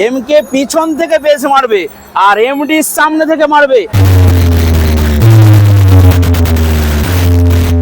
M K পিছন থেকে base মারবে, আর এমডি সামনে থেকে মারবে।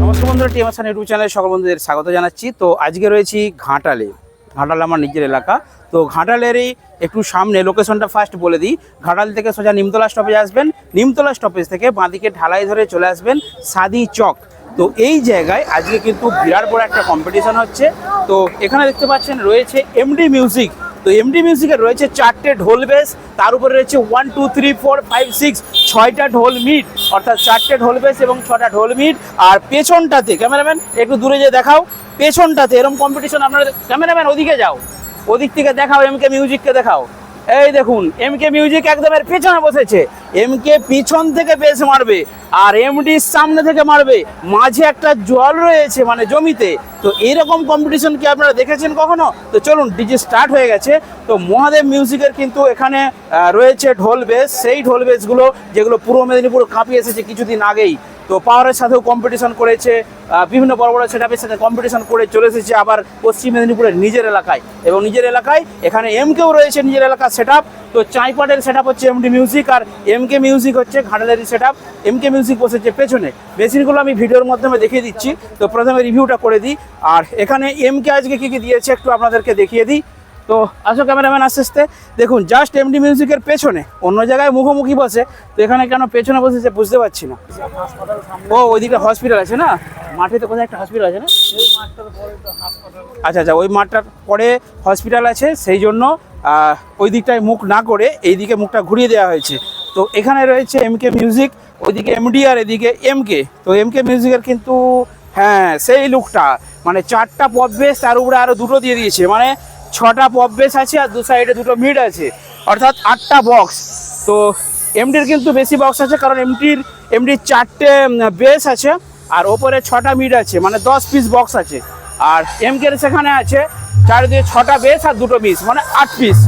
নমস্কার বন্ধুরা টিএম হাসান ইউটিউব চ্যানেলে সকল বন্ধুদের স্বাগত জানাচ্ছি। তো আজকে রয়েছি ঘাটালে, ঘাটাল আমার নিজের এলাকা। তো ঘাটালেরই একটু সামনে লোকেশনটা ফার্স্ট বলে দিই। ঘাটাল থেকে সোজা নিমতলা স্টপেজ আসবেন। নিমতলা স্টপেজ থেকে বাঁদিকে ঢালাই ধরে চলে আসবেন সাদি চক। তো এই জায়গায় আজকে কিন্তু বিরাট বড় একটা কম্পিটিশন হচ্ছে। তো এখানে দেখতে পাচ্ছেন, রয়েছে এমডি মিউজিক তো এমডি মিউজিকের রয়েছে চারটে ঢোল বেস তার উপরে রয়েছে one two three four five six ছয়টা ঢোল মিট, অর্থাৎ চারটে ঢোল বেস এবং ছটা ঢোল মিট। আর পেছনটাতে, ক্যামেরাম্যান, একটু দূরে যে দেখাও, পেছনটাতে এরকম কম্পিটিশন আপনারা ক্যামেরাম্যান, ওদিকে যাও, ওদিক থেকে দেখাও এমকে মিউজিককে দেখাও। এই দেখুন এম কে মিউজিক একদম এর পেছনে বসেছে। এম কে পিছন থেকে বেস মারবে, আর এমডি সামনে থেকে মারবে। মাঝে একটা জল রয়েছে মানে জমিতে। তো এইরকম কম্পিটিশন কি আপনারা দেখেছেন কখনো? তো চলুন ডিজে স্টার্ট হয়ে গেছে। তো মহাদেব মিউজিকের কিন্তু এখানে রয়েছে ঢোল বেস সেই ঢোল বেসগুলো যেগুলো পূর্ব মেদিনীপুর কাঁপিয়ে এসেছে কিছুদিন আগেই। তো পাওয়ারের সাথেও কম্পিটিশন করেছে বিভিন্ন বড় বড় সেটআপের সাথে কম্পিটিশন করে চলে এসেছে আবার পশ্চিম মেদিনীপুরের নিজের এলাকায়। এবং নিজের এলাকায় এখানে এম কেও রয়েছে নিজের এলাকার সেট তো চাইপাটের সেট হচ্ছে এমডি মিউজিক আর এম কে মিউজিক হচ্ছে ঘাটালের set up M K music বসেছে পেছনে মেশিনগুলো আমি ভিডিওর মাধ্যমে দেখিয়ে দিচ্ছি। তো প্রথমে রিভিউটা করে দিই। আর এখানে এম কে আজকে কী কী দিয়েছে একটু আপনাদেরকে দেখিয়ে দিই। তো আসো ক্যামেরাম্যান আস্তে। আস্তে দেখুন জাস্ট এমডি মিউজিকের পেছনে, অন্য জায়গায় মুখোমুখি বসে, তো এখানে কেন পেছনে বসেছে বুঝতে পারছি না। ও, ওইদিকে হসপিটাল আছে না? মাঠে তো কোথায় একটা হসপিটাল আছে না? আচ্ছা আচ্ছা ওই মাঠটার পরে হসপিটাল আছে, সেই জন্য ওই দিকটায় মুখ না করে এই দিকে মুখটা ঘুরিয়ে দেওয়া হয়েছে। তো এখানে রয়েছে এম কে মিউজিক ওইদিকে এমডি আর এদিকে এম কে তো এম কে মিউজিকের কিন্তু হ্যাঁ সেই লুকটা মানে চারটা পপ বেস তার উপরে আরও দুটো দিয়ে দিয়েছে। মানে ছটা পপ বেস আছে আর দু সাইডে দুটো মিড আছে। অর্থাৎ আটটা বক্স তো এমডির কিন্তু বেশি বক্স আছে কারণ এমডির এমডির চারটে বেস আছে আর ওপরে ছটা মিড আছে মানে দশ পিস বক্স আছে। আর এম কে সেখানে আছে চারিদিকে ছটা বেস আর দুটো মিস মানে আট পিস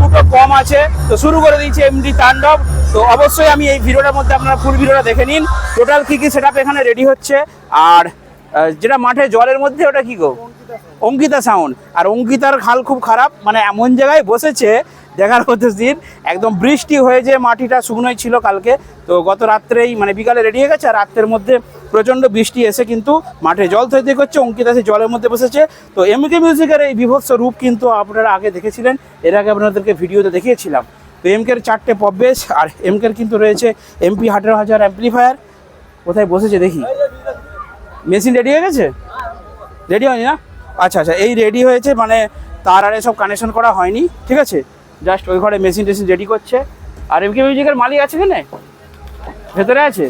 দুটো কম আছে। তো শুরু করে দিয়েছি এমডি তাণ্ডব। তো অবশ্যই আমি এই ভিডিওটার মধ্যে আপনারা ফুল ভিডিওটা দেখে নিন। টোটাল কী কী সেট এখানে রেডি হচ্ছে? আর যেটা মাঠে জলের মধ্যে, ওটা কী গো? অঙ্কিতা সাউন্ড। আর অঙ্কিতার হাল খুব খারাপ মানে এমন জায়গায় বসেছে, দেখার মধ্যে দিন একদম বৃষ্টি হয়ে যে মাটিটা শুকনোই ছিল কালকে। তো গত রাত্রেই মানে বিকালে রেডি হয়ে গেছে, আর রাত্রের মধ্যে প্রচণ্ড বৃষ্টি এসে কিন্তু মাঠে জল তৈরি করছে, অঙ্কিতা সে জলের মধ্যে বসেছে। তো এম কে মিউজিকের এই বিভৎস রূপ কিন্তু আপনারা আগে দেখেছিলেন, এর আগে আপনাদেরকে ভিডিওতে দেখিয়েছিলাম। তো এম কের চারটে পববেশ আর এম কের কিন্তু রয়েছে এমপি হাজার হাজার অ্যাম্পলিফায়ার কোথায় বসেছে দেখি? মেশিন রেডি হয়ে গেছে? রেডি হয়নি না? আচ্ছা আচ্ছা এই রেডি হয়েছে মানে তার আর সব কানেকশন করা হয়নি, ঠিক আছে? জাস্ট ওই ঘরে মেশিন টেশিন রেডি করছে। আর এমকে মিউজিকের মালিক আছে এখানে? ভেতরে আছে?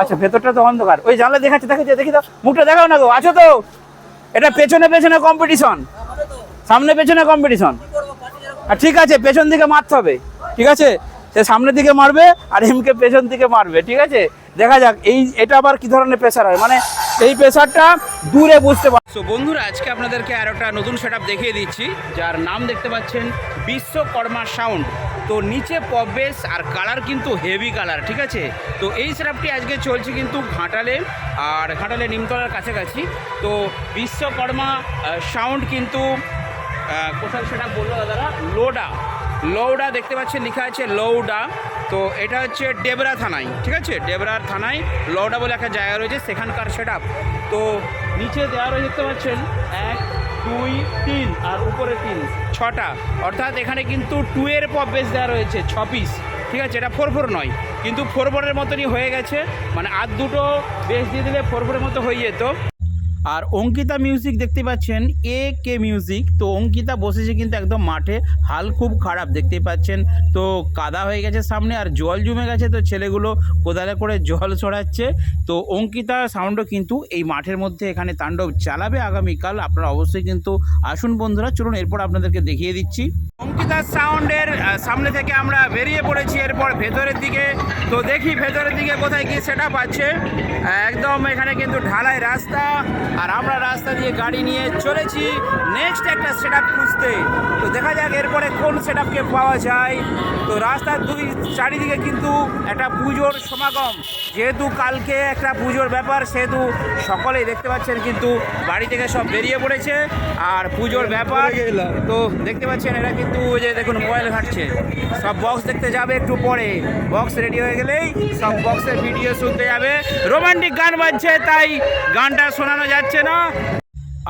আচ্ছা ভেতরটা তো অন্ধকার। ওই জানলা দেখাচ্ছে দেখাচ্ছে দেখি তো, মুখটা দেখাও না গো, আছো তো? এটা পেছনে পেছনে কম্পিটিশন সামনে পেছনে কম্পিটিশন আর ঠিক আছে, পেছন দিকে মারতে হবে, ঠিক আছে? সে সামনের দিকে মারবে আর এমকে পেছন দিকে মারবে, ঠিক আছে? দেখা যাক, এই, এটা আবার কি ধরনের প্রেশার হয়? মানে এই প্রেশারটা দূরে বুঝতে পারছ বন্ধুরা, আজকে আপনাদেরকে আর একটা নতুন সেট দেখিয়ে দিচ্ছি, যার নাম দেখতে পাচ্ছেন বিশ্বকর্মা সাউন্ড তো নিচে পপ বেস আর কালার কিন্তু হেভি কালার ঠিক আছে? তো এই সেটআপটি আজকে চলছে কিন্তু ঘাটালে, আর ঘাটালে নিমতলার কাছাকাছি। তো বিশ্বকর্মা সাউন্ড কিন্তু কোথায় সেটা বলল দাদারা? লোডা। লৌডা দেখতে পাচ্ছেন, লেখা আছে লৌডা। তো এটা হচ্ছে ডেবরা থানায়, ঠিক আছে? ডেবরার থানায় লৌডা বলে একটা জায়গা রয়েছে, সেখানকার সেট তো নিচে দেওয়া রয়েছে, দেখতে পাচ্ছেন? এক, দুই, তিন, আর উপরে তিন। ছটা। অর্থাৎ এখানে কিন্তু টু এর বেশ দেওয়া রয়েছে, ছ পিস ঠিক আছে? এটা ফোর ফোর নয়। কিন্তু ফোর ফোরের মতনই হয়ে গেছে। মানে আর দুটো বেশ দিয়ে দিলে ফোর ফোরের মতো হয়ে যেত। আর অঙ্কিতা মিউজিক দেখতে পাচ্ছেন এ কে মিউজিক তো অঙ্কিতা বসেছে কিন্তু একদম মাঠে, হাল খুব খারাপ দেখতে পাচ্ছেন। তো কাদা হয়ে গেছে সামনে আর জল জমে গেছে, তো ছেলেগুলো কোদালে করে জল ছড়াচ্ছে। তো অঙ্কিতা সাউন্ডও কিন্তু এই মাঠের মধ্যে এখানে তাণ্ডব চালাবে আগামীকাল। আপনারা অবশ্যই কিন্তু আসুন বন্ধুরা, চলুন এরপর আপনাদেরকে দেখিয়ে দিচ্ছি। অঙ্কিতা সাউন্ডের সামনে থেকে আমরা বেরিয়ে পড়েছি এরপর ভেতরের দিকে। তো দেখি ভেতরের দিকে কোথায় কি সেট আপ আছে একদম এখানে কিন্তু ঢালাই রাস্তা। আর আমরা রাস্তা দিয়ে গাড়ি নিয়ে চলেছি। নেক্সট একটা সেট খুঁজতে। তো দেখা যাক এরপরে কোন সেট পাওয়া যায়। তো রাস্তার দুই, চারিদিকে কিন্তু একটা পুজোর সমাগম। যেহেতু কালকে একটা পুজোর ব্যাপার, সেহেতু সকলেই দেখতে পাচ্ছেন কিন্তু বাড়ি থেকে সব বেরিয়ে পড়েছে। আর পুজোর ব্যাপার, তো দেখতে পাচ্ছেন এরা কিন্তু যে দেখুন মোবাইল ঘাটছে। সব বক্স দেখতে যাবে একটু পরে। বক্স রেডি হয়ে গেলেই সব বক্সের ভিডিও শুনতে যাবে। রোমান্টিক গান বাজছে, তাই গানটা শোনানো যাচ্ছে না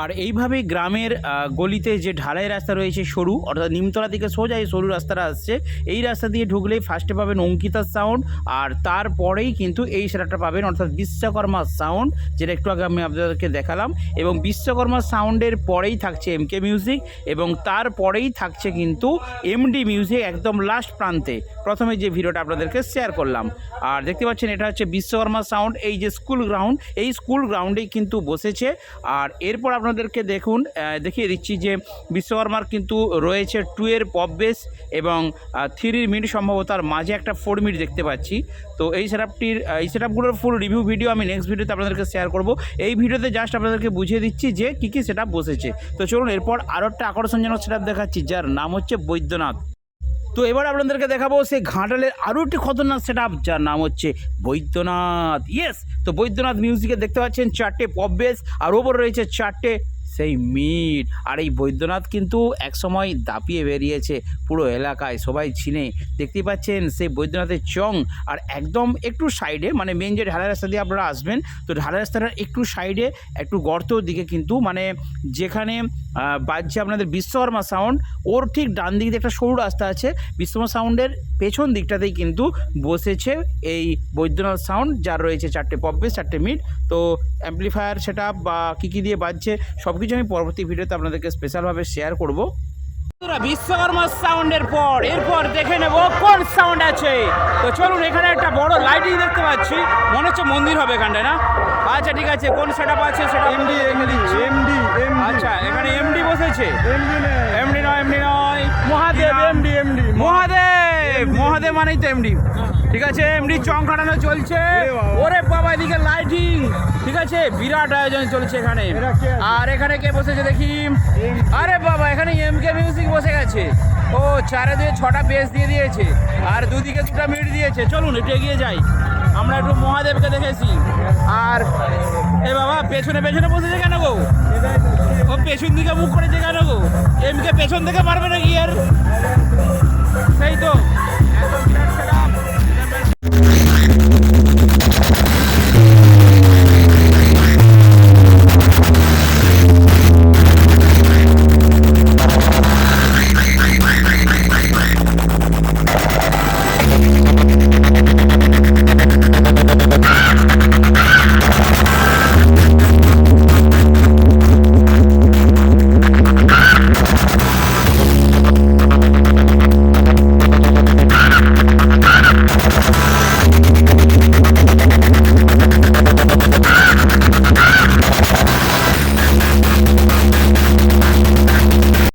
আর এইভাবেই গ্রামের গলিতে যে ঢালাই রাস্তা রয়েছে সরু, অর্থাৎ নিমতলা থেকে সোজা এই সরু রাস্তাটা আসছে, এই রাস্তা দিয়ে ঢুকলেই ফার্স্টে পাবেন অঙ্কিতার সাউন্ড আর তারপরেই কিন্তু এই সেরাটা পাবেন, অর্থাৎ বিশ্বকর্মা সাউন্ড যেটা একটু আগে আমি আপনাদেরকে দেখালাম, এবং বিশ্বকর্মা সাউন্ডের পরেই থাকছে এমকে মিউজিক এবং তারপরেই থাকছে কিন্তু এমডি মিউজিক একদম লাস্ট প্রান্তে। প্রথমে যে ভিডিওটা আপনাদেরকে শেয়ার করলাম। আর দেখতে পাচ্ছেন, এটা হচ্ছে বিশ্বকর্মা সাউন্ড এই যে স্কুল গ্রাউন্ড এই স্কুল গ্রাউন্ডেই কিন্তু বসেছে, আর এরপর আপনাদেরকে দেখুন দেখিয়ে দিচ্ছি যে বিশ্বকর্মার কিন্তু রয়েছে টু এর পপ বেস এবং থ্রির মিড সম্ভবত তার মাঝে একটা ফোর মিড দেখতে পাচ্ছি। তো এই সেটআপটির এই সেটআপগুলোর ফুল রিভিউ ভিডিও আমি নেক্সট ভিডিওতে আপনাদেরকে শেয়ার করব। এই ভিডিওতে জাস্ট আপনাদেরকে বুঝিয়ে দিচ্ছি যে কী কী সেটআপ বসেছে। তো চলুন, এরপর আরও একটা আকর্ষণজনক সেটআপ দেখাচ্ছি, যার নাম হচ্ছে বৈদ্যনাথ। তো এবার আপনাদেরকে দেখাবো সেই ঘাটালের আরও একটি খতরনাক সেট আপ যার নাম হচ্ছে বৈদ্যনাথ। ইয়েস তো বৈদ্যনাথ মিউজিকে দেখতে পাচ্ছেন চারটে পপ বেস আর ওপর রয়েছে চারটে সেই মিট। আর এই বৈদ্যনাথ কিন্তু একসময় দাপিয়ে বেরিয়েছে পুরো এলাকায়, সবাই চিনে। দেখতেই পাচ্ছেন সেই বৈদ্যনাথের চং, আর একদম একটু সাইডে মানে মেন যে ঢালাই রাস্তা দিয়ে আপনারা আসবেন, তো ঢালাই রাস্তাটার একটু সাইডে একটু গর্তর দিকে কিন্তু মানে যেখানে বাজছে আপনাদের বিশ্বকর্মা সাউন্ড ওর ঠিক ডান দিকে একটা সরু রাস্তা আছে। বিশ্বকর্মা সাউন্ডের পেছন দিকটাতেই কিন্তু বসেছে এই বৈদ্যনাথ সাউন্ড যার রয়েছে চারটে পপবে চারটে মিট তো অ্যাম্পলিফায়ার সেটা বা কী কী দিয়ে বাজছে সব কিছু আমি পরবর্তী ভিডিওতে আপনাদেরকে স্পেশালভাবে শেয়ার করব। বিশ্বকর্মা সাউন্ডের পর এরপর দেখে নেব কোন সাউন্ড আছে। তো চলুন এখানে একটা বড় লাইটিং দেখতে পাচ্ছি। মনে হচ্ছে মন্দির হবে এখানটায় না? আচ্ছা ঠিক আছে কোন সেটআপ আছে সেটা এমডি এমডি এমডি আচ্ছা এখানে এমডি নয় এমডি নয়। Mahadev MD MD Mahadev! Mahadev মানেই তো এমডি ঠিক আছে এমডি চং কাটানো চলছে। ওরে বাবা। এদিকে লাইটিং ঠিক আছে বিরাট আয়োজন চলছে এখানে। কে? আর এখানে কে বসেছে দেখি? আরে বাবা এখানে এমকে মিউজিক বসে গেছে। ও চারে দিয়ে ছটা বেস দিয়ে দিয়েছে। আর দুদিকে দুটা মিট দিয়েছে। চলুন একটু এগিয়ে যাই। আমরা একটু মহাদেবকে দেখেছি। আর এ বাবা, পেছনে পেছনে বসেছে কেন গো? ও পেছন দিকে মুখ করেছে কেন গো? এমকে পেছন থেকে মারবে না কি আর? সেই তো।